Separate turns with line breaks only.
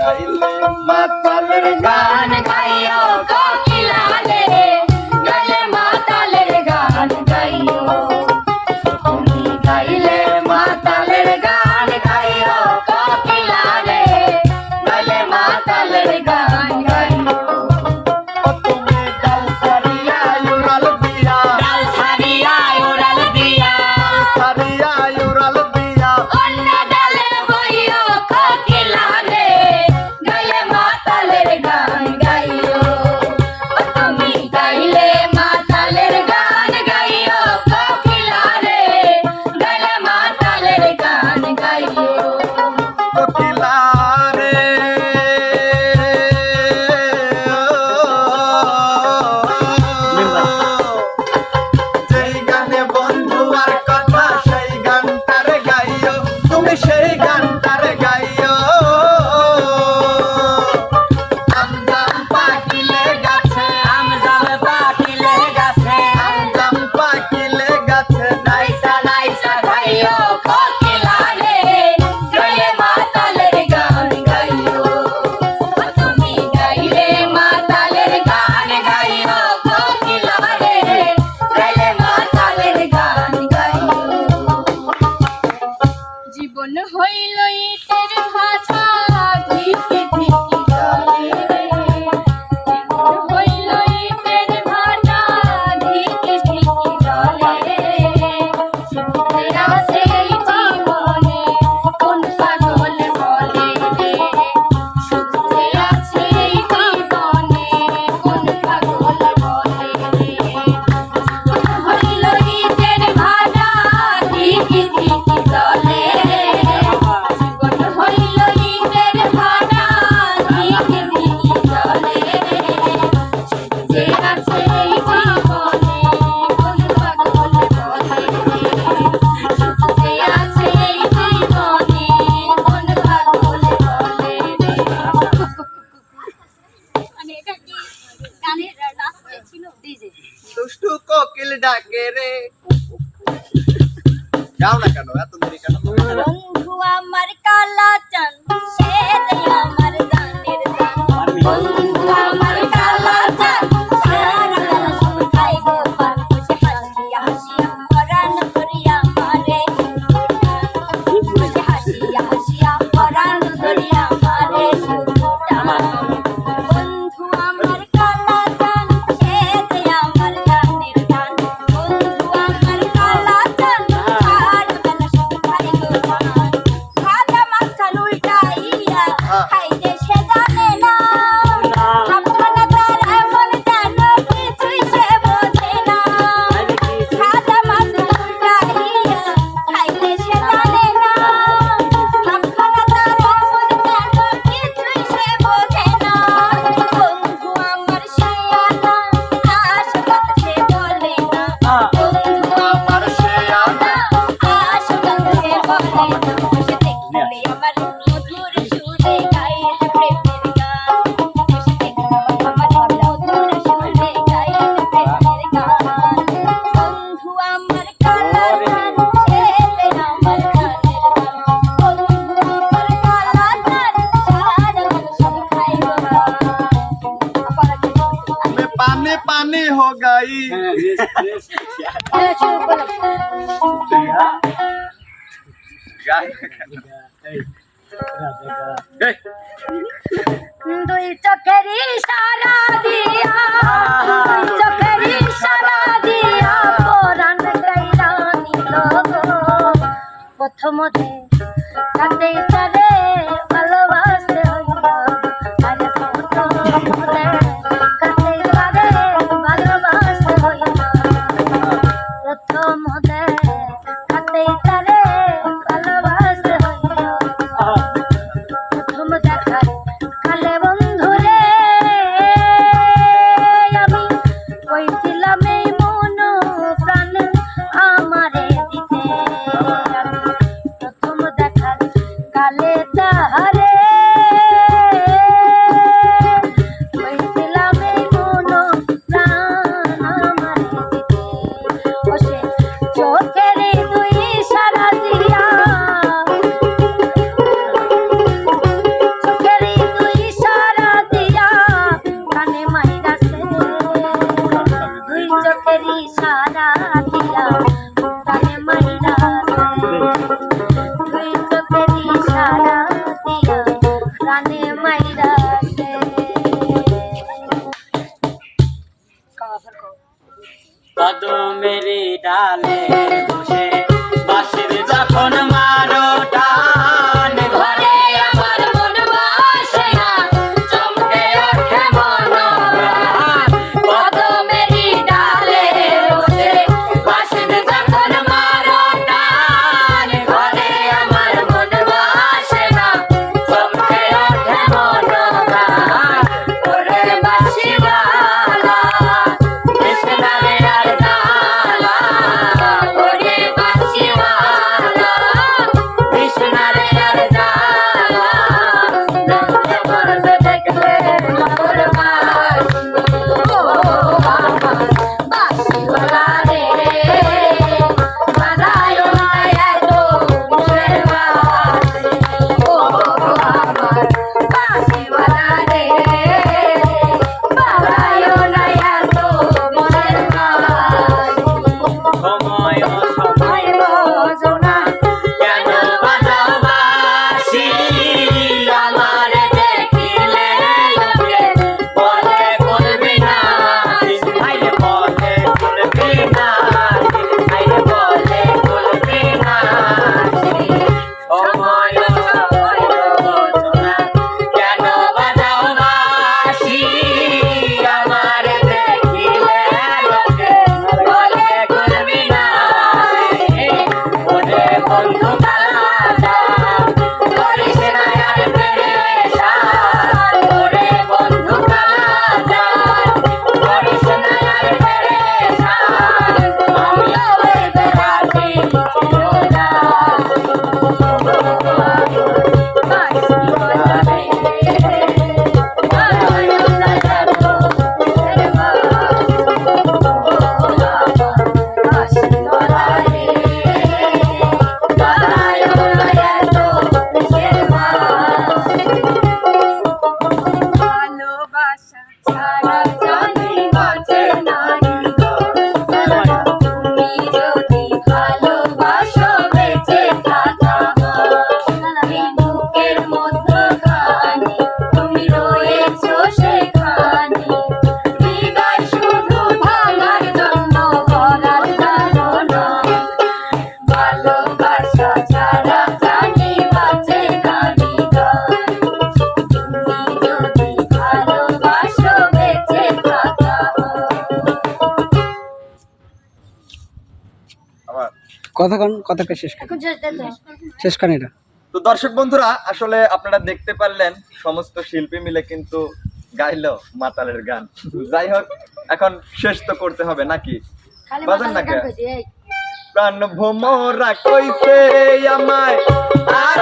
গাইলে মাতালের গান গা কোকিল ডাকে রে। যাও না কেন? এত দেরি কেন? আমার কালা
চান। हो गई
দুই চোখেরই সারা দিয়া চোখেরই সারা দিয়া পরাণ গাইলা নিল প্রথমতে তাতে
ってっていたね。
আবার।
কতক্ষণ কতক্ষণ শেষ
শেষ
করেন এটা।
তো দর্শক বন্ধুরা আসলে আপনারা দেখতে পারলেন সমস্ত শিল্পী মিলে কিন্তু গাইলো মাতালের গান। যাই হোক এখন শেষ তো করতে হবে নাকি? বাজান না
মাথায় গান
কে?
কইছি, এই।
প্রাণ ভোমরা কইছে আমায়
আর